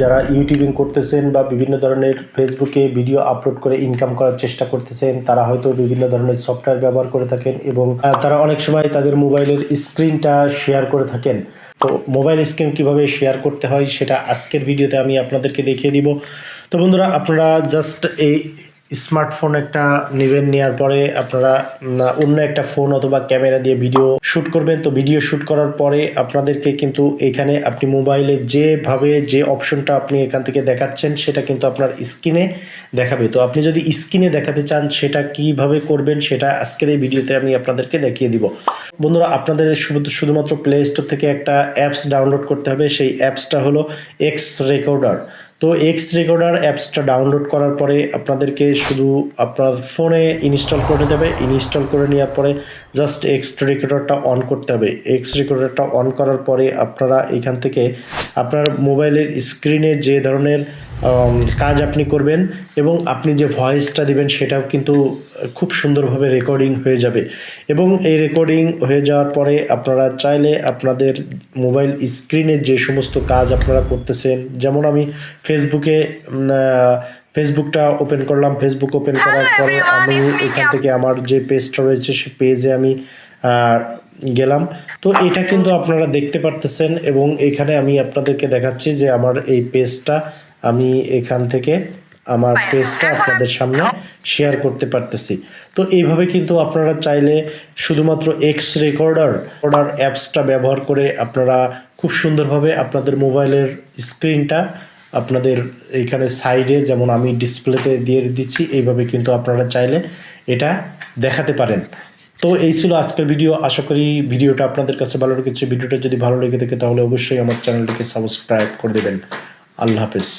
যারা ইউটিউবিং করতেছেন বা বিভিন্ন ধরনের ফেসবুকে ভিডিও আপলোড করে ইনকাম করার চেষ্টা করতেছেন, তারা হয়তো বিভিন্ন ধরনের সফটওয়্যার ব্যবহার করে থাকেন এবং তারা অনেক সময় তাদের মোবাইলের স্ক্রিনটা শেয়ার করে থাকেন। তো মোবাইল স্ক্রিন কীভাবে শেয়ার করতে হয় সেটা আজকের ভিডিওতে আমি আপনাদেরকে দেখিয়ে দিব। তো বন্ধুরা, আপনারা জাস্ট এই স্মার্টফোন একটা নেবেন নেওয়ার পরে আপনারা অন্য একটা ফোন অথবা ক্যামেরা দিয়ে ভিডিও শ্যুট করবেন। তো ভিডিও শ্যুট করার পরে আপনাদেরকে কিন্তু এখানে আপনি মোবাইলে যেভাবে যে অপশনটা আপনি এখান থেকে দেখাচ্ছেন, সেটা কিন্তু আপনার স্ক্রিনে দেখাবে। তো আপনি যদি স্ক্রিনে দেখাতে চান, সেটা কীভাবে করবেন, সেটা আজকের এই ভিডিওতে আমি আপনাদেরকে দেখিয়ে দিব। বন্ধুরা, আপনাদের শুধু, শুধুমাত্র প্লে স্টোর থেকে একটা অ্যাপস ডাউনলোড করতে হবে। সেই অ্যাপসটা হলো এক্স রেকর্ডার তো এক্স রেকর্ডার অ্যাপসটা ডাউনলোড করার পরে আপনাদেরকে শুধু আপনার ফোনে ইনস্টল করে দেবে ইনস্টল করে নেওয়ার পরে জাস্ট এক্স রেকর্ডারটা অন করতে হবে। এক্স রেকর্ডারটা অন করার পরে আপনারা এখান থেকে আপনার মোবাইলের স্ক্রিনে যে ধরনের কাজ আপনি করবেন এবং আপনি যে ভয়েসটা দিবেন সেটাও কিন্তু খুব সুন্দরভাবে রেকর্ডিং হয়ে যাবে। এবং এই রেকর্ডিং হয়ে যাওয়ার পরে আপনারা চাইলে আপনাদের মোবাইল স্ক্রিনে যে সমস্ত কাজ আপনারা করতেছেন যেমন আমি ফেসবুকে ফেসবুকটা ওপেন করলাম। ফেসবুক ওপেন করার পরে আমি এখান থেকে আমার যে পেজটা রয়েছে সে পেজে আমি গেলাম। তো এটা কিন্তু আপনারা দেখতে পারতেছেন এবং এখানে আমি আপনাদেরকে দেখাচ্ছি যে আমার এই পেজটা আমি এখান থেকে আমার পেজটা আপনাদের সামনে শেয়ার করতে পারতেছি। তো এইভাবে কিন্তু আপনারা চাইলে শুধুমাত্র এক্স রেকর্ডার অর্ডার অ্যাপসটা ব্যবহার করে আপনারা খুব সুন্দরভাবে আপনাদের মোবাইলের স্ক্রিনটা আপনাদের এইখানে সাইডে যেমন আমি ডিসপ্লেতে দিয়ে দিচ্ছি এইভাবে কিন্তু আপনারা চাইলে এটা দেখাতে পারেন। তো এই ছিল আজকের ভিডিও আশা করি ভিডিওটা আপনাদের কাছে ভালো লেগেছে। ভিডিওটা যদি ভালো লেগে থাকে তাহলে অবশ্যই আমার চ্যানেলটিকে সাবস্ক্রাইব করে দেবেন। আল্লাহ হাফেজ।